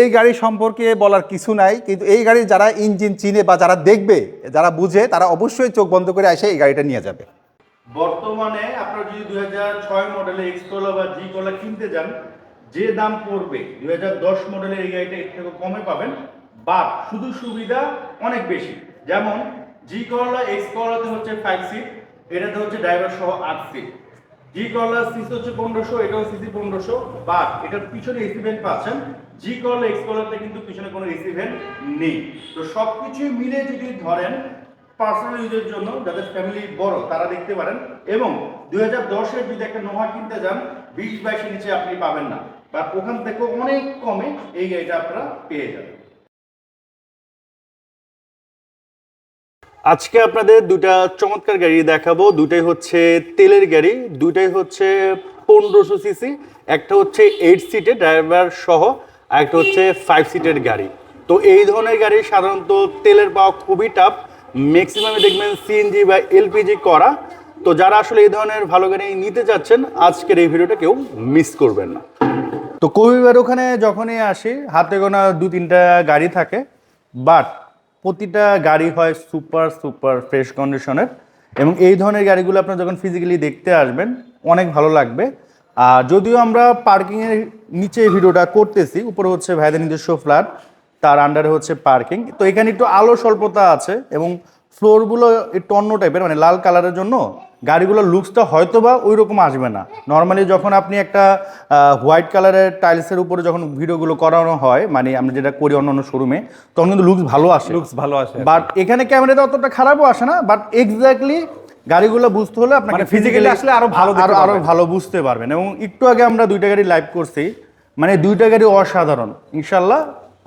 এই গাড়ি সম্পর্কে বলার কিছু নাই, কিন্তু এই গাড়ি যারা ইঞ্জিন চিনে বা যারা দেখবে, যারা বুঝে, তারা অবশ্যই চোখ বন্ধ করে এসে এই গাড়িটা নিয়ে যাবে। বর্তমানে আপনারা যদি দুই হাজার ছয় মডেলের এক্সকোলা বা জি কলা কিনতে যান, যে দাম পড়বে, দুই হাজার দশ মডেলের এই গাড়িটা এর থেকে কমে পাবেন বা শুধু সুবিধা অনেক বেশি। যেমন জি করলা এক্স করলাতে হচ্ছে ফাইভ সিট এটাতে হচ্ছে ড্রাইভার সহ আট সিট জি করলা সিসি হচ্ছে পনেরোশো, এটাও সিসি পনেরোশো বাট এটার পিছনে এসি ভেন্ট পাচ্ছেন। জি করলা এক্স করলাতে কিন্তু পিছনে কোনো এসি ভেন্ট নেই। তো সব কিছুই মিলে যদি ধরেন পার্সোনাল ইউজের জন্য, যাদের ফ্যামিলি বড়, তারা দেখতে পারেন। এবং দুই হাজার দশের যদি একটা নোহা কিনতে যান, বিশ বাইশের নিচে আপনি পাবেন না। বা ওখান থেকে অনেক কমে এই গাড়িটা আপনারা পেয়ে যাবেন। আজকে আপনাদের দুটা চমৎকার গাড়ি দেখাবো। দুটাই হচ্ছে তেলের গাড়ি দুটাই হচ্ছে পনেরোশো সিসি, একটা হচ্ছে এইট সিটের ড্রাইভার সহ, আর একটা হচ্ছে ফাইভ সিটের গাড়ি। তো এই ধরনের গাড়ি সাধারণত তেলের পাওয়া খুবই টাফ ম্যাক্সিমামে দেখবেন সিএনজি বা এলপিজি করা। তো যারা আসলে এই ধরনের ভালো গাড়ি নিতে চাচ্ছেন, আজকের এই ভিডিওটা কেউ মিস করবেন না। তো কবিবার ওখানে যখনই আসি, হাতে গোনা দু তিনটা গাড়ি থাকে বাট প্রতিটা গাড়ি হয় সুপার সুপার, ফ্রেশ কন্ডিশনের এবং এই ধরনের গাড়িগুলো আপনারা যখন ফিজিক্যালি দেখতে আসবেন, অনেক ভালো লাগবে। আর যদিও আমরা পার্কিংয়ের নিচে ভিডিওটা করতেছি, উপরে হচ্ছে ভাইদের নিজস্ব ফ্ল্যাট তার আন্ডারে হচ্ছে পার্কিং তো এখানে একটু আলো স্বল্পতা আছে এবং ফ্লোরগুলো একটু অন্য টাইপের মানে লাল কালারের জন্য গাড়িগুলোর লুকসটা হয়তো বা ওই রকম আসবে না। নর্মালি যখন আপনি একটা হোয়াইট কালারের টাইলসের উপরে যখন ভিডিওগুলো করানো হয় মানে আমরা যেটা করি অন্য অন্য শোরুমে তখন কিন্তু লুকস ভালো আসে। লুকস ভালো আসে বাট এখানে ক্যামেরাটা অতটা খারাপও আসে না বাট এক্স্যাক্টলি গাড়িগুলো বুঝতে হলে আপনাকে ফিজিক্যালি আসলে আরও ভালো আরও আরও ভালো বুঝতে পারবেন। এবং একটু আগে আমরা দুইটা গাড়ি লাইভ করছি মানে দুইটা গাড়ি অসাধারণ। ইনশাল্লাহ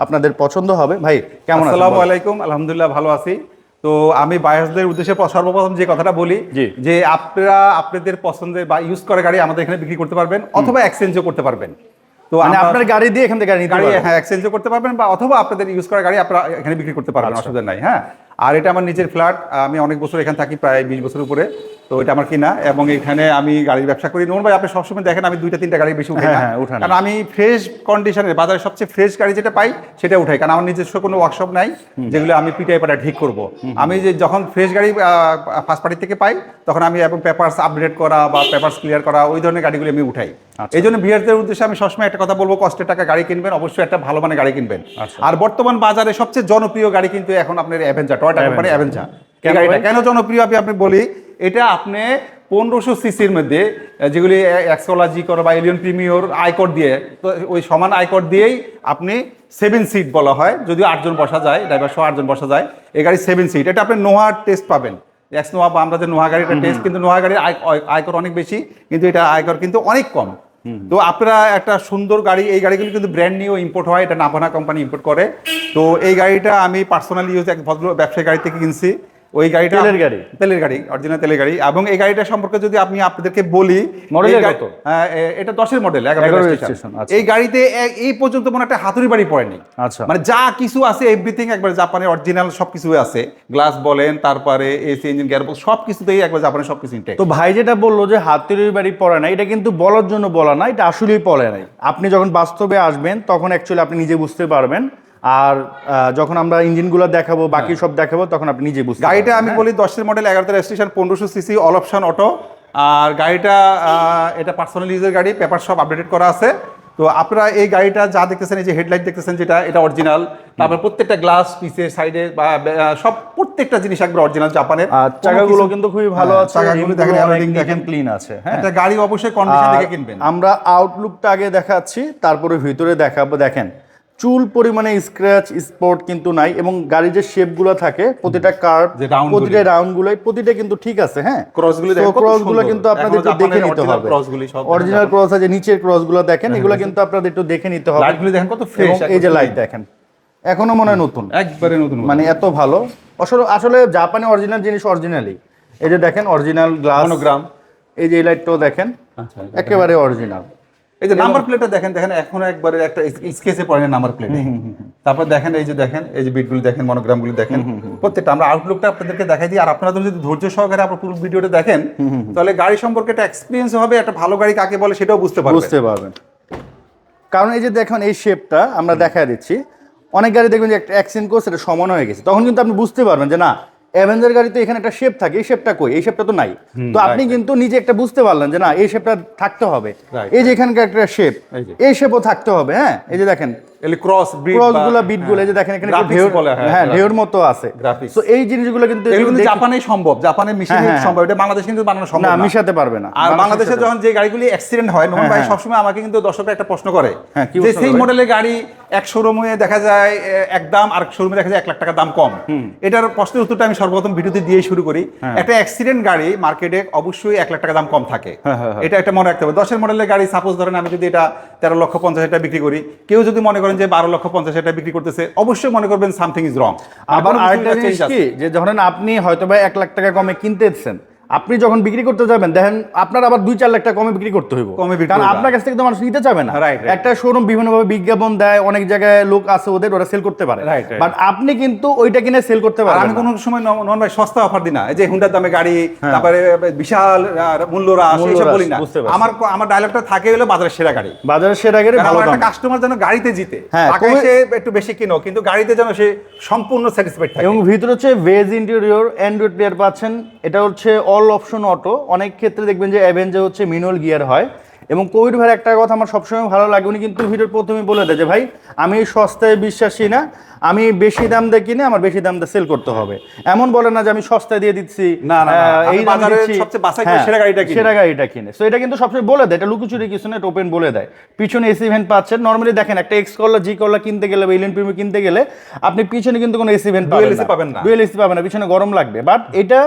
আপনাদের পছন্দ হবে। ভাই কেমন আসসালামু আলাইকুম আলহামদুলিল্লাহ ভালো আছি। তো আমি বায়াসদের উদ্দেশ্যে সর্বপ্রথম যে কথাটা বলি যে আপনারা আপনাদের পছন্দের বা ইউজ করা গাড়ি আমাদের এখানে বিক্রি করতে পারবেন অথবা এক্সচেঞ্জও করতে পারবেন। তো মানে আপনার গাড়ি দিয়ে এখান থেকে গাড়ি গাড়ি। হ্যাঁ এক্সচেঞ্জও করতে পারবেন বা অথবা আপনাদের ইউজ করা গাড়ি আপনারা এখানে বিক্রি করতে পারবেন আচ্ছা। অসুবিধা নাই হ্যাঁ। আর এটা আমার নিজের ফ্ল্যাট আমি অনেক বছর এখানে থাকি প্রায় বিশ বছর উপরে। তো এটা আমার কিনা এবং এখানে আমি গাড়ির ব্যবসা করি। নোন ভাই আপনি সবসময় দেখেন আমি দুইটা তিনটা গাড়ি বেশি উঠাই হ্যাঁ, হ্যাঁ, উঠান। কারণ আমি ফ্রেশ কন্ডিশনের বাজারে সবচেয়ে ফ্রেশ গাড়ি যেটা পাই সেটা উঠাই। কারণ আমার নিজস্ব কোনো ওয়ার্কশপ নাই যেগুলো আমি পিটাই পাটা ঠিক করব। আমি যে যখন ফ্রেশ গাড়ি ফার্স্ট পার্টি থেকে পাই তখন আমি এবং পেপারস আপডেট করা বা পেপারস ক্লিয়ার করা ওই ধরনের গাড়িগুলো আমি উঠাই। আচ্ছা। এই জন্য ভিআরদের উদ্দেশ্যে আমি সবসময় একটা কথা বলব কষ্টের টাকা গাড়ি কিনবেন অবশ্যই একটা ভালো মানের গাড়ি কিনবেন। আচ্ছা। আর বর্তমান বাজারে সবচেয়ে জনপ্রিয় গাড়ি কিন্তু এখন আপনার অ্যাভেঞ্জার টয়টা কোম্পানি অ্যাভেঞ্জার কেন এই গাড়িটা কেন জনপ্রিয়? আমি আপনি বলি এটা আপনি পনেরোশো সিসির মধ্যে যেগুলি এক্সকোলা জি কর বা এলিয়ন প্রিমিয়র আইকর দিয়ে তো ওই সমান আইকর দিয়েই আপনি সেভেন সিট বলা হয় যদিও আটজন বসা যায় ড্রাইভার সহ আটজন বসা যায় এই গাড়ি সেভেন সিট এটা আপনি নোহার টেস্ট পাবেন। এক্স নোহা বা আমরা যে নোহা গাড়িটা টেস্ট কিন্তু নোহা গাড়ির আয়- আয়- আয়কর অনেক বেশি কিন্তু এটা আয়কর কিন্তু অনেক কম। তো আপনারা একটা সুন্দর গাড়ি এই গাড়িগুলো কিন্তু ব্র্যান্ড নিয়েও ইম্পোর্ট হয় এটা নাভানা কোম্পানি ইম্পোর্ট করে। তো এই গাড়িটা আমি পার্সোনালি ইউজ এক ভদ্র ব্যবসায়ী গাড়ি থেকে কিনছি। ওই গাড়িটা তেলের গাড়ি? তেলের গাড়ি অরিজিনাল তেলের গাড়ি এবং এই গাড়িটা সম্পর্কে যদি আপনি আপনাদেরকে বলি গাড়ি- কত? হ্যাঁ, এটা দশের মডেল 11 registration। registration, আচ্ছা। এই গাড়িতে এই পর্যন্ত মনে একটা হাতুড়ি বাড়ি পড়েনি আচ্ছা। মানে যা কিছু আছে এভরিথিং একবার জাপানের অরিজিনাল সব কিছু আছে গ্লাস বলেন তারপরে এসি ইঞ্জিন গিয়ারবক্স সব কিছুতেই একবার জাপানের সব কিছু ইনটেক তো ভাই যেটা বলল যে হাতের বাড়ি পড়ে না এটা কিন্তু বলার জন্য বলা না এটা আসলেই পড়ে নাই আপনি যখন বাস্তবে আসবেন তখন অ্যাকচুয়ালি আপনি নিজে বুঝতে পারবেন আর যখন আমরা ইঞ্জিনগুলো দেখাবো বাকি সব দেখাবো তখন আপনি নিজে বুঝতে গাড়িটা আমি হ্যাঁ? বলি দশের মডেল এগারোতে রেজিস্ট্রেশন পনেরোশো সিসি অল অপশন অটো আর গাড়িটা এটা পার্সোনাল ইউজের গাড়ি পেপার সব আপডেটেড করা আছে। তো আপনারা এই গাড়িটা যা দেখতেছেন এই যে হেডলাইট দেখতেছেন যেটা এটা অরিজিনাল তারপর প্রত্যেকটা গ্লাস পিসের সাইডে বা সব প্রত্যেকটা জিনিস একবার অরিজিনাল জাপানের চাকাগুলো কিন্তু খুবই ভালো হ্যাঁ, আছে চাকাগুলো দেখেন অনেক দেখেন। ক্লিন আছে হ্যাঁ। একটা গাড়ি অবশ্যই কন্ডিশন দেখে কিনবেন। আমরা আউটলুকটা আগে দেখাচ্ছি তারপরে ভিতরে দেখাবো দেখেন। চুল পরিমাণে স্ক্র্যাচ স্পট কিন্তু নাই এবং গাড়ির যে শেপগুলো থাকে প্রতিটা কার্ভ গুলি। প্রতিটা রাউন্ড গুলোই প্রতিটা কিন্তু ঠিক আছে হ্যাঁ? Cross গুলি ক্রসগুলো কিন্তু আপনাদের একটু দেখে নিতে হবে। অরিজিনাল ক্রস আছে নিচের ক্রসগুলো দেখেন এগুলো কিন্তু আপনাদের একটু দেখে নিতে হবে। লাইটগুলি দেখেন কত ফ্রেশ এই যে লাইট দেখেন এখনও মনে হয় নতুন। একবারে নতুন মানে এত ভালো। আসলে আসলে জাপানে অরিজিনাল জিনিস অরিজিনালি এই যে দেখেন অরিজিনাল গ্লাস Monogram। এই যে লাইটটাও দেখেন আচ্ছা একেবারে অরিজিনাল এই যে নাম্বার প্লেটটা দেখেন দেখেন এখনও একবারে একটা স্কেচে পড়ে নাম্বার প্লেট তারপর দেখেন এই যে দেখেন এই যে বিটগুলি দেখেন মনোগ্রামগুলি দেখেন। প্রত্যেকটা আমরা আউটলুকটা আপনাদেরকে দেখাই দিই। আর আপনারা যদি ধৈর্য সহকারে আপনার পুরো ভিডিওটা দেখেন তাহলে গাড়ি সম্পর্কে একটা এক্সপিরিয়েন্স হবে একটা ভালো গাড়ি কাকে বলে সেটাও বুঝতে পারবেন। বুঝতে পারবেন। কারণ এই যে দেখুন এই শেপটা আমরা দেখা দিচ্ছি অনেক গাড়ি দেখবেন যে একটা অ্যাক্সিডেন্ট করছে এটা সমান হয়ে গেছে। তখন কিন্তু আপনি বুঝতে পারবেন যে না অ্যাভেঞ্জার গাড়িতে এখানে একটা শেপ থাকে। এই শেপটা কই? এই শেপটা তো নাই। তো আপনি কিন্তু নিজে একটা বুঝতে পারলেন যে না এই শেপটা থাকতে হবে। এই যে এখানকার একটা শেপ এই শেপও থাকতে হবে হ্যাঁ? এই যে দেখেন এগুলি ক্রস ব্রিড ক্রসগুলা বিটগুলো এই যে দেখেন এখানে ঢেউর হ্যাঁ, হ্যাঁ ঢেউর মতো আছে। তো এই জিনিসগুলো কিন্তু এগুলো জাপানে সম্ভব। মেশিনে হ্যাঁ, হ্যাঁ। সম্ভব। এটা বাংলাদেশে কিন্তু বানানো সম্ভব না মিশাতে পারবে না। আর বাংলাদেশে যখন যে গাড়িগুলি অ্যাক্সিডেন্ট হয় নোমান ভাই। সবসময় আমাকে কিন্তু দর্শকরা একটা প্রশ্ন করে যে সেই মডেলের গাড়ি এক শোরুমে দেখা যায় এক দাম আর শোরুমে দেখা যায় এক লাখ টাকা দাম কম। এটার প্রশ্নের উত্তরটা আমি সর্বপ্রথম ভিডিওতে দিয়ে শুরু করি। একটা অ্যাক্সিডেন্ট গাড়ি মার্কেটে অবশ্যই এক লাখ টাকা দাম কম থাকে। এটা একটা মনে রাখতে হবে। দশের মডেলের গাড়ি সাপোজ ধরেন আমি যদি এটা তেরো লক্ষ পঞ্চাশ হাজার টাকা বিক্রি করি কেউ যদি মনে করেন যে বারো লক্ষ পঞ্চাশ হাজার বিক্রি করতেছে অবশ্যই মনে করবেন সামথিং ইজ রং আবার আরেকটা জিনিস কি যে ধরেন আপনি হয়তো বা এক লাখ টাকা কমে কিনতেছেন আপনি যখন বিক্রি করতে যাবেন দেখেন আপনার আবার দুই চার লাখ টাকা কমে বিক্রি করতে হইব। কমে বিক্রি কারণ আপনার কাছ থেকে তো মানুষ নিতে চাবে না. একটা শোরুম বিভিন্নভাবে বিজ্ঞাপন দেয় অনেক জায়গায় লোক আছে ওদের ওরা সেল করতে পারে. বাট আপনি কিন্তু ওইটা কিনে সেল করতে আর পারবেন আমি কোনো সময় নন- ভাই সস্তা অফার দিই না। এই যে হুন্ডার দামে গাড়ি তারপরে বিশাল মূল্য হ্রাস এইসব বলি না। আমার আমার ডায়লগটা থাকে হলো বাজারের সেরা গাড়ি। বাজারের সেরা কারণ ভালো দাম। একটা কাস্টমার যেন গাড়িতে জিতে হ্যাঁ, সে একটু বেশি কিনো কিন্তু গাড়িতে যেন সে সম্পূর্ণ স্যাটিসফাইড থাকে। এবং ভিতরে হচ্ছে ভেজ ইন্টেরিয়র অ্যান্ড্রয়েড প্লেয়ার পাচ্ছেন এটা হচ্ছে অল অপশন অটো। অনেক ক্ষেত্রে দেখবেন যে অ্যাভেঞ্জার হচ্ছে মিনুয়াল গিয়ার হয়। এবং কোভিড ভাইয়ের একটা কথা আমার সবসময় ভালো লাগে উনি কিন্তু ভিডিওর প্রথমে বলে দেয় যে ভাই আমি সস্তায় বিশ্বাসী না আমি বেশি দাম দিয়ে কিনে আমার বেশি দাম দিয়ে সেল করতে হবে। এমন বলে না যে আমি সস্তায় দিয়ে দিচ্ছি না, না, এই বাছাই করে হ্যাঁ, সেরা গাড়িটা সেরা গাড়িটা কিনে। সো এটা কিন্তু সবসময় বলে দেয় এটা লুকুচুরি কিছু না ওপেন বলে দেয়। পিছনে এসি ভ্যান পাচ্ছেন। নর্মালি দেখেন একটা এক্স কলার জি কলার কিনতে গেলে বা ইলেন প্রিমিয়ার কিনতে গেলে আপনি পিছনে কিন্তু কোনো এসি ভ্যান পাবেন না। ডুয়েল এসি পাবেন না পিছনে গরম লাগবে। বাট এটা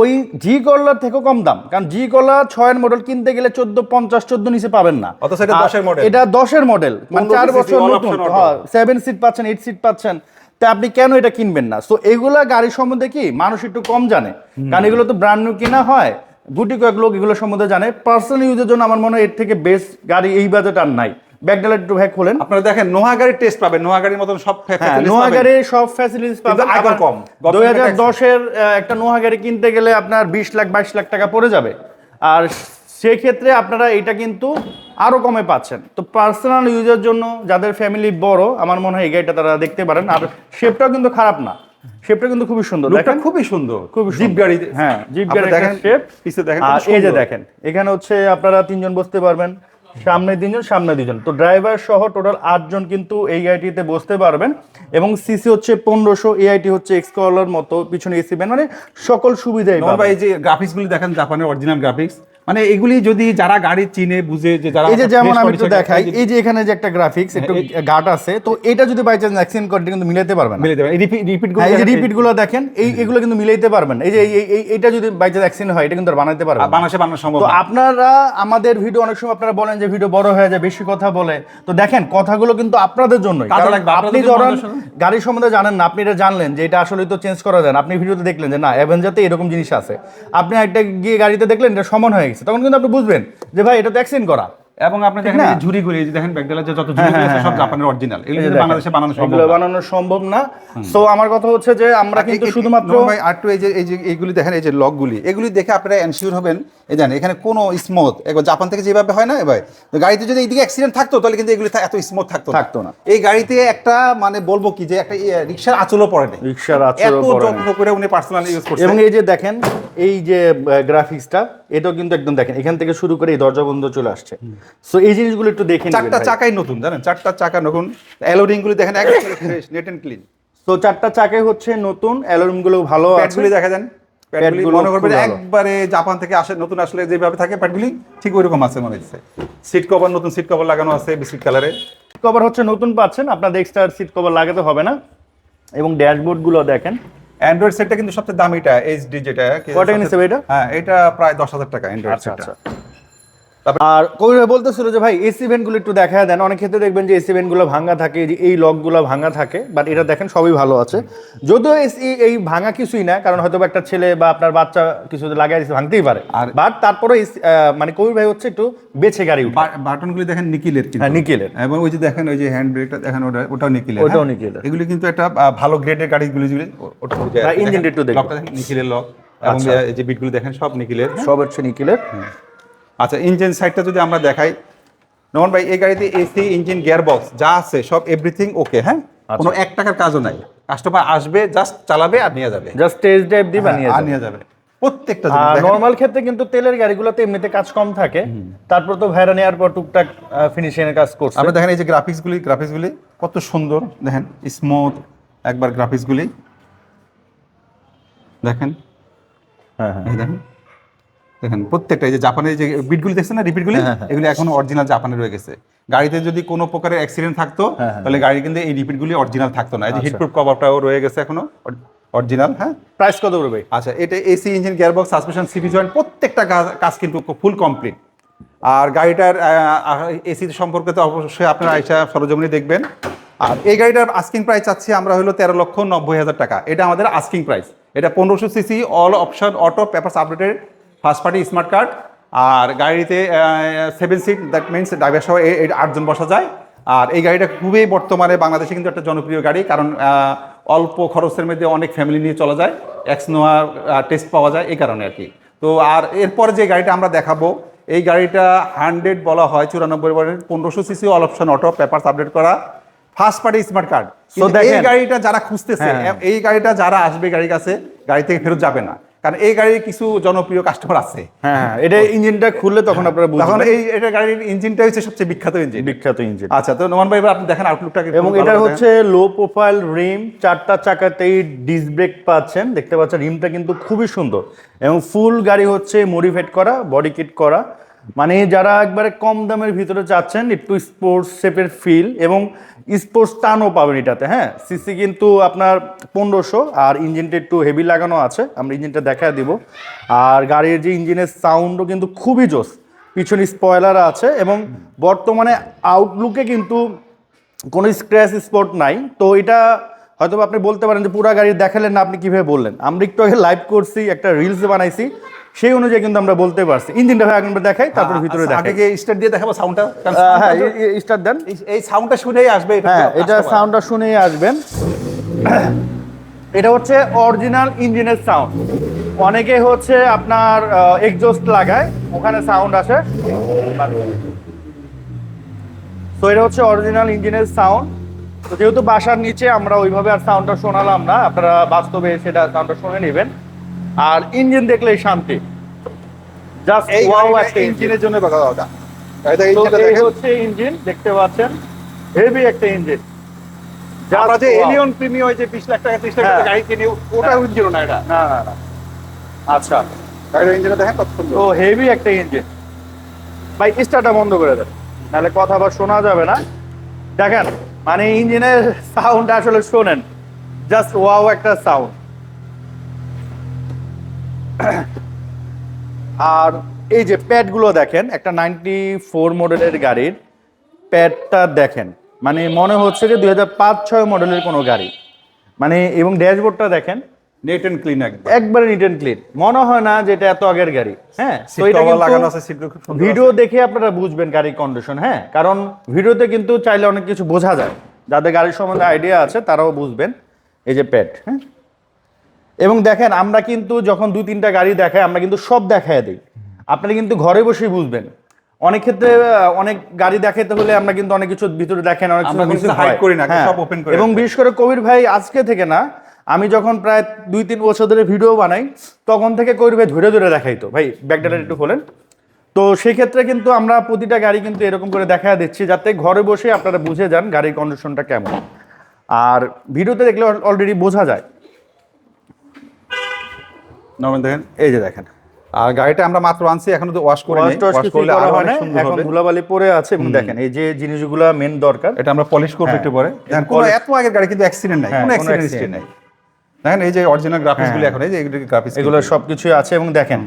ওই জি কলার থেকেও কম দাম। কারণ জি কলার ছয়ের মডেল কিনতে গেলে চোদ্দ পঞ্চাশ চোদ্দ নিচে পাবেন না। এটা আর 10 এর model। এটা দশের মডেল মানে চার বছর নতুন। সেভেন সিট পাচ্ছেন এইট সিট পাচ্ছেন। তা আপনি কেন এটা কিনবেন না? সো এগুলা গাড়ি সম্বন্ধে কি? মানুষ একটু কম জানে। কারণ এগুলো তো ব্র্যান্ড নিউ কেনা হয়। গুটি কয়েক লোক এগুলো সম্বন্ধে জানে। পার্সোনাল ইউজের জন্য আমার মনে হয় এর থেকে বেস্ট গাড়ি এই বাজেট আর নাই। ব্যাকডালার একটু ভাই খোলেন। আপনারা দেখেন নোহা টেস্ট পাবেন নোহাগাড়ির মতন সব হ্যাঁ facilities নোহা পাবেন। গাড়ির সব ফ্যাসিলিটিস পাবেন। আয়কর কম। দুই হাজার দশের একটা নোহাগাড়ি কিনতে গেলে আপনার বিশ লাখ বাইশ লাখ টাকা পড়ে যাবে। আর সেক্ষেত্রে আপনারা এটা কিন্তু আরও কমে পাচ্ছেন। তো পার্সোনাল ইউজের জন্য যাদের ফ্যামিলি বড় আমার মনে হয় এই গাড়িটা তারা দেখতে পারেন। আর শেপটাও কিন্তু খারাপ না। শেপটা কিন্তু খুবই সুন্দর দেখেন? খুবই সুন্দর। খুবই জিপ গাড়ি হ্যাঁ জিপ গাড়ি দেখেন শেপ পিছে দেখেন এই যে দেখেন এখানে হচ্ছে আপনারা তিনজন বসতে পারবেন। সামনে তিনজন সামনে দুজন তো ড্রাইভার সহ টোটাল আটজন কিন্তু এই গাড়িটিতে বসতে পারবেন এবং সিসি হচ্ছে পনেরোশো এ এআইটি হচ্ছে এক্সকলার মতো পিছনে এসি ব্যান মানে সকল সুবিধাই ভাই এই যে গ্রাফিক্সগুলি দেখেন জাপানের অরিজিনাল গ্রাফিক্স মানে এগুলি যদি যারা গাড়ি চিনে বুঝে যে যারা এই যে যেমন আমি condition- দেখাই এই যে- এখানে যে একটা গ্রাফিক্স একটু গাট আছে তো এটা যদি বাই চান্স অ্যাক্সিডেন্ট করে কিন্তু মিলাতে পারবেন না। মিলে দেবে এই রিপিটগুলো হ্যাঁ, এই যে রিপিটগুলো দেখেন এই এগুলো কিন্তু মিলাইতে পারবেন। এই যে এই- এই- যদি বাই চান্স অ্যাক্সিডেন্ট হয় এটা কিন্তু আর বানাইতে পারবেন। বাংলাদেশে বানানো সম্ভব তো আপনারা আমাদের ভিডিও অনেক সময় আপনারা বলেন যে ভিডিও বড় হয়ে যায় বেশি কথা বলে। তো দেখেন কথাগুলো কিন্তু আপনাদের জন্যই। কাজে কারণ আপনি জন্য ধরেন জন্য। গাড়ির সম্বন্ধে জানেন না আপনি এটা জানলেন যে এটা আসলে তো চেঞ্জ করা যায় না। আপনি ভিডিওতে দেখলেন যে না অ্যাভেঞ্জাতে এরকম জিনিস আছে। আপনি একটা গিয়ে গাড়িতে দেখলেন এটা সমান হয়ে গেছে। তখন কিন্তু আপনি বুঝবেন যে ভাই এটা তো অ্যাক্সিডেন্ট করা। এবং আপনি দেখেন এই যে ঝুড়িগুলি এই যে দেখেন ব্যাগডালার যে যত ঝুড়িগুলি আছে সব জাপানের অরিজিনাল এগুলো কিন্তু বাংলাদেশে বানানো সম্ভব এগুলো না। বানানো সম্ভব না। সো আমার কথা হচ্ছে যে আমরা কিন্তু শুধুমাত্র ভাই আরেকটু এই যে এই যে এইগুলি দেখেন এই যে লকগুলি এগুলি দেখে আপনারা এনশিওর হবেন এই জানেন এখানে কোনো স্মুথ একবার জাপান থেকে যেভাবে হয় না তো গাড়িতে যদি এইদিকে অ্যাক্সিডেন্ট থাকতো তাহলে কিন্তু এগুলি এত স্মুথ থাকতো থাকতো না। এই গাড়িতে একটা মানে বলব কি যে একটা রিক্সার আঁচলও পড়ে নেই। রিক্সার এত আচরণ পড়ে না। যত্ন করে উনি পার্সোনালি ইউজ করছেন। এবং এই যে দেখেন এই যে গ্রাফিক্সটা এটাও কিন্তু একদম দেখেন এখান থেকে শুরু করে এই দরজা বন্ধ চলে আসছে। সো এই জিনিসগুলো একটু দেখে চারটা চাকাই নতুন জানেন? চারটা চাকা নতুন অ্যালোডিং গুলি দেখেন একদম ফ্রেশ নেট এন্ড ক্লিন তো চারটা চাকাই হচ্ছে নতুন অ্যালোরিমগুলো ভালো আছে। প্যাডগুলি দেখা প্যাডগুলি প্যাডগুলো মনে করবেন একবারে জাপান থেকে আসে নতুন আসলে যেভাবে থাকে প্যাডগুলি ঠিক ওইরকম আছে মনে হচ্ছে। সিট কভার নতুন সিট কভার লাগানো আছে বিস্কিট কালারে কভার হচ্ছে নতুন পাচ্ছেন আপনাদের এক্সট্রা সিট কভার লাগাতে হবে না। এবং ড্যাশবোর্ডগুলো দেখেন। অ্যান্ড্রয়েড সেটটা কিন্তু সবচেয়ে দামিটা এইচডি যেটা কত টাকা ভাই এটা? হ্যাঁ এটা প্রায় দশ হাজার টাকা অ্যান্ড্রয়েড আচ্ছা সেটটা আর কবির ভাই বলতেছিল যে ভাই এসি গুলো একটু দেখা দেন অনেক ক্ষেত্রে দেখবেন যে এসি গুলো ভাঙা থাকে যে এই লকগুলো ভাঙা থাকে বাট এটা দেখেন সবই ভালো আছে যদিও এসি এই ভাঙা কিছুই না কারণ হয়তো একটা ছেলে বা আপনার বাচ্চা কিছু লাগাই ভাঙতেই পারে আর- বাট তারপরে মানে কবির ভাই হচ্ছে একটু বেছে গাড়ি উঠে বাটনগুলি দেখেন নিকিলের কিন্তু হ্যাঁ, নিকেলের। এবং ওই যে দেখেন ওই যে হ্যান্ড ব্রেকটা দেখেন ওটা ওটাও নিকিলের ওটাও হ্যাঁ? নিকেলের। এগুলি কিন্তু একটা ভালো গ্রেডের গাড়িগুলি যেগুলি ও- ওটা যে হ্যাঁ, ইঞ্জিনটা একটু দেখুন। নিকিলের লক এবং আচ্ছা। এই যে বিটগুলি দেখেন সব নিকিলের? সব হচ্ছে নিকেলের আচ্ছা ইঞ্জিন সাইডটা যদি আমরা দেখাই নমন ভাই এই গাড়িতে এসি ইঞ্জিন গিয়ার বক্স যা আছে সব এভরিথিং ওকে হ্যাঁ? আচ্ছা। কোনো এক টাকার কাজও নাই। কাস্টমার আসবে জাস্ট চালাবে আর নিয়ে যাবে। জাস্ট টেস্ট ড্রাইভ দিবা নিয়ে আর যাবে। নিয়ে যাবে। প্রত্যেকটা নর্মাল ক্ষেত্রে কিন্তু তেলের গাড়িগুলোতে এমনিতে কাজ কম থাকে। তারপর তো ভাইরা নেওয়ার পর টুকটাক ফিনিশিং এর কাজ করছে। আপনি দেখেন এই যে গ্রাফিক্সগুলি গ্রাফিক্সগুলি কত সুন্দর। দেখেন স্মুথ একবার গ্রাফিক্সগুলি দেখেন। হ্যাঁ হ্যাঁ। দেখেন। দেখেন প্রত্যেকটা এই যে জাপানের যে বিটগুলি দেখছেন না রিপিটগুলি হ্যাঁ, হ্যাঁ। এগুলি এখনও অরিজিনাল জাপানে রয়ে গেছে গাড়িতে যদি কোনো প্রকারের অ্যাক্সিডেন্ট থাকতো হ্যাঁ, হ্যাঁ। তাহলে গাড়ি কিন্তু এই রিপিটগুলি অরিজিনাল থাকতো না। এই যে আচ্ছা। হিটপ্রুফ কভারটাও রয়ে গেছে এখনও অরিজিনাল হ্যাঁ? প্রাইস কত পড়বে আচ্ছা এটা AC engine gearbox suspension CP joint প্রত্যেকটা কাজ- কিন্তু ফুল কমপ্লিট আর গাড়িটার এসি সম্পর্কে তো অবশ্যই আপনারা আইসা সরজমিনে দেখবেন। আর এই গাড়িটার আস্কিং প্রাইস চাচ্ছি আমরা হলো তেরো লক্ষ নব্বই হাজার টাকা। এটা আমাদের আস্কিং প্রাইস এটা পনেরোশো CC all option auto paper updated first party smart card আর গাড়িতে seven seat that means driver সহ আটজন বসা যায়। আর এই গাড়িটা খুবই বর্তমানে বাংলাদেশে কিন্তু একটা জনপ্রিয় গাড়ি কারণ অল্প খরচের মধ্যে অনেক ফ্যামিলি নিয়ে চলা যায়। এক্স নোয়া টেস্ট পাওয়া যায় এই কারণে আর কি। তো আর এরপর যে গাড়িটা আমরা দেখাবো এই গাড়িটা হান্ড্রেড বলা হয় চুরানব্বই বলের পনেরোশো CC all option auto paper update করা। ফার্স্ট পার্টি স্মার্ট কার্ড এই গাড়িটা যারা খুঁজতেছে হ্যাঁ। এই গাড়িটা যারা আসবে গাড়ির কাছে গাড়ি থেকে ফেরত যাবে না। কারণ এই গাড়ির কিছু জনপ্রিয় কাস্টমার আছে। হ্যাঁ হ্যাঁ এটা ইঞ্জিনটা খুললে তখন আপনারা তখন বুঝবেন এই এটা গাড়ির ইঞ্জিনটা হচ্ছে সবচেয়ে বিখ্যাত ইঞ্জিন বিখ্যাত ইঞ্জিন আচ্ছা তো নোমান ভাই এবার আপনি দেখেন আউটলুকটাকে এবং এটা হচ্ছে লো প্রোফাইল রিম চারটা চাকাতেই ডিস্ক ব্রেক পাচ্ছেন। দেখতে পাচ্ছেন রিমটা কিন্তু খুবই সুন্দর। এবং ফুল গাড়ি হচ্ছে মডিফাইড করা বডি কিট করা। মানে যারা একবারে কম দামের ভিতরে চাচ্ছেন, একটু স্পোর্টস শেপের ফিল এবং স্পোর্টস টানও পাবেন এটাতে হ্যাঁ? সিসি কিন্তু আপনার পনেরোশো আর ইঞ্জিনটা একটু হেভি লাগানো আছে, আমরা ইঞ্জিনটা দেখা দিব। আর গাড়ির যে ইঞ্জিনের সাউন্ডও কিন্তু খুবই জোস, পিছনে স্পয়লার আছে এবং বর্তমানে আউটলুকে কিন্তু কোনো স্ক্র্যাচ স্পট নাই। তো এটা হয়তো আপনি বলতে পারেন যে পুরা গাড়ি দেখালেন না আপনি কীভাবে বললেন? আমরা একটু আগে লাইভ করছি একটা রিলস বানাইছি সেই অনুযায়ী কিন্তু আমরা বলতে পারছি। ইঞ্জিনটা ভাই আমরা দেখাই তারপর ভিতরে আগে দেখাই। কি স্টার্ট দিয়ে দেখাবো সাউন্ডটা হ্যাঁ স্টার্ট দেন। এই সাউন্ডটা শুনেই আসবে এটা হ্যাঁ এটা সাউন্ডটা শুনেই আসবেন। এটা হচ্ছে অরিজিনাল ইঞ্জিনের সাউন্ড অনেকে হচ্ছে আপনার এক্সজস্ট লাগায় ওখানে সাউন্ড আসে। তো এটা হচ্ছে অরিজিনাল ইঞ্জিনের সাউন্ড তো যেহেতু বাসার নিচে আমরা ওইভাবে আর সাউন্ডটা শোনালাম না আপনারা বাস্তবে সেটা সাউন্ডটা শুনে নেবেন। আর ইঞ্জিন দেখলেই শান্তি। জাস্ট ওয়াও একটা ইঞ্জিনের জন্য কথা এই হচ্ছে ইঞ্জিন দেখতে পাচ্ছেন। হেভি একটা ইঞ্জিন আমরা যে এলিয়ন যে 20 লাখ টাকা 30 লাখ টাকা হ্যাঁ। গাড়ি কিনি ওটা ইঞ্জিন না এটা। না না না। আচ্ছা। গাড়ির ইঞ্জিনটা দেখেন কত সুন্দর। তো হেভি একটা ইঞ্জিন ভাই স্টার্টটা বন্ধ করে দেন। নাহলে কথা আবার শোনা যাবে না। দেখেন মানে ইঞ্জিনের সাউন্ড আসলে শোনেন। জাস্ট ওয়াও একটা সাউন্ড। আর এই যে প্যাডগুলো দেখেন, একটা নাইনটি ফোর মডেলের গাড়ির প্যাডটা দেখেন। মানে মনে হচ্ছে যে দুই হাজার পাঁচ, ছয় মডেলের কোনো গাড়ি। মানে এবং ড্যাশবোর্ডটা দেখেন নেট এন্ড ক্লিন একদম একবারে নিট এন্ড ক্লিন মনে হয় না যে এটা এত আগের গাড়ি। হ্যাঁ তো এটা লাগানো আছে সিটগুলো খুব সুন্দর ভিডিও দেখে আপনারা বুঝবেন গাড়ির কন্ডিশন হ্যাঁ? কারণ ভিডিওতে কিন্তু চাইলে অনেক কিছু বোঝা যায়। যাদের গাড়ির সম্বন্ধে আইডিয়া আছে তারাও বুঝবেন এই যে প্যাড হ্যাঁ? এবং দেখেন আমরা কিন্তু যখন দুই তিনটা গাড়ি দেখাই আমরা কিন্তু সব দেখায় দিই। আপনারা কিন্তু ঘরে বসেই বুঝবেন। অনেক ক্ষেত্রে অনেক গাড়ি দেখাতে হলে আমরা কিন্তু অনেক কিছু ভিতরে দেখেন অনেক কিছু করি না, হ্যাঁ। সব open করে এবং বিশেষ করে কবির ভাই আজকে থেকে না আমি যখন প্রায় দুই তিন বছর ধরে ভিডিও বানাই তখন থেকে ভাই ধরে ধরে দেখাইতো ভাই ব্যাগডাটা একটু খোলেন তো সেই ক্ষেত্রে কিন্তু আমরা প্রতিটা গাড়ি কিন্তু এরকম করে দেখা দিচ্ছি যাতে ঘরে বসে আপনারা বুঝে যান গাড়ির কন্ডিশনটা কেমন। আর ভিডিওতে দেখলে অলরেডি বোঝা যায়। নরমাল দেখেন এই যে দেখেন। আর গাড়িটা আমরা মাত্র আনছি এখনও তো ওয়াশ করে ওয়াশ করলে আরও হয় অনেক না, সুন্দর এখন ধুলাবালি পরে আছে। এবং দেখেন এই যে জিনিসগুলো মেন দরকার। এটা আমরা পলিশ করব হ্যাঁ। একটু পরে। কোনো polish- এত আগের গাড়ি কিন্তু অ্যাক্সিডেন্ট নাই হ্যাঁ, কোনো অ্যাক্সিডেন্ট নাই। দেখেন এই যে অরিজিনাল গ্রাফিক্সগুলো হ্যাঁ। এখন এই যে গ্রাফিক্স এগুলো সব কিছুই আছে এবং দেখেন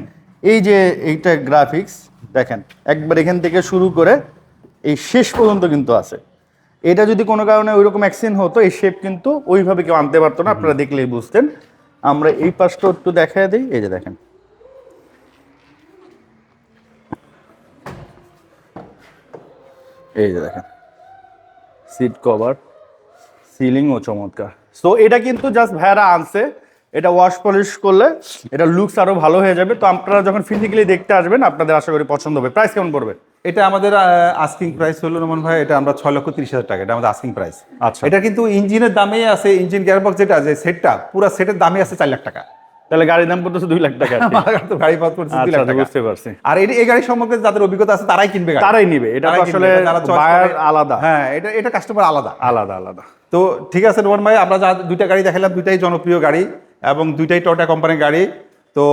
এই যে এইটা গ্রাফিক্স দেখেন একবার এখান থেকে শুরু করে এই শেষ পর্যন্ত কিন্তু আছে। এটা যদি কোনো কারণে ওইরকম অ্যাক্সিডেন্ট হতো এই শেপ কিন্তু ওইভাবে কেউ আনতে পারতো না আপনারা দেখলেই বুঝতেন। আমরা এই পাশটা একটু দেখায় দিই এই যে দেখেন। এই যে দেখেন সিট কভার সিলিং ও চমৎকার। সো এটা কিন্তু জাস্ট ভাইয়ারা আনছে। এটা ওয়াশ পলিশ করলে এটা লুকস আরও ভালো হয়ে যাবে। তো আপনারা যখন ফিজিক্যালি দেখতে আসবেন আপনাদের আশা করি পছন্দ হবে। প্রাইস কেমন পড়বে? এটা আমাদের আস্কিং প্রাইস হলো রমন ভাই এটা আমরা ছয় লক্ষ তিরিশ হাজার টাকা। এটা আমাদের আস্কিং প্রাইস আচ্ছা। এটা কিন্তু ইঞ্জিনের দামেই আছে ইঞ্জিন গিয়ারবক্স যেটা আছে সেটটা পুরো সেটের দামে আছে চার লাখ টাকা। তাহলে গাড়ির দাম করতেছে দুই লাখ টাকা গাড়ি পাওয়া পড়ছে দুই লাখ আচ্ছা, টাকা। বুঝতে পারছি। আর এই এই গাড়ি সম্পর্কে যাদের অভিজ্ঞতা আছে তারাই কিনবে। তারাই নিবে। এটা আসলে আলাদা। হ্যাঁ এটা এটা কাস্টমার আলাদা। আলাদা আলাদা। তো ঠিক আছে রোমান ভাই আমরা যা দুইটা গাড়ি দেখালাম দুইটাই জনপ্রিয় গাড়ি এবং দুইটাই টয়োটা কোম্পানির গাড়ি। তো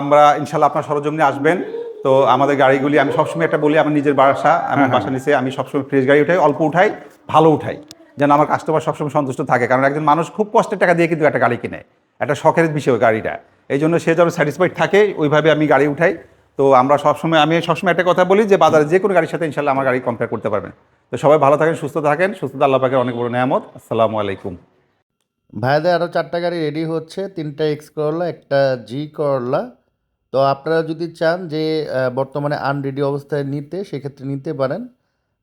আমরা ইনশাল্লাহ আপনার সরজমিনে আসবেন। তো আমাদের গাড়িগুলি আমি সবসময় একটা বলি আমার নিজের বাসা আমি বাসা নিচে আমি সবসময় ফ্রেশ গাড়ি উঠাই অল্প উঠাই ভালো উঠাই যেন আমার কাস্টমার সবসময় সন্তুষ্ট থাকে। কারণ একজন মানুষ খুব কষ্টের টাকা দিয়ে কিন্তু একটা গাড়ি কিনে একটা শখের বিষয় গাড়িটা। এই জন্য সে যেন স্যাটিসফাইড থাকে ওইভাবে আমি গাড়ি উঠাই। তো আমরা সবসময় আমি সবসময় একটা কথা বলি যে বাজারে যে কোনো গাড়ির সাথে ইনশাল্লাহ আমার গাড়ি কম্পেয়ার করতে পারবেন। তো সবাই ভালো থাকেন, সুস্থ থাকেন। সুস্থতা আল্লাহ পাকের অনেক বড় নিয়ামত। আসসালামু আলাইকুম। ভাইদের আরও চারটা গাড়ি রেডি হচ্ছে। তিনটা এক্স করলা একটা জি করলা তো আপনারা যদি চান যে বর্তমানে আনরেডি অবস্থায় নিতে, সেক্ষেত্রে নিতে পারেন।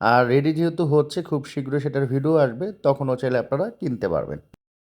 আর রেডি যেহেতু হচ্ছে, খুব শীঘ্রই সেটার ভিডিও আসবে, তখনও চাইলে আপনারা কিনতে পারবেন।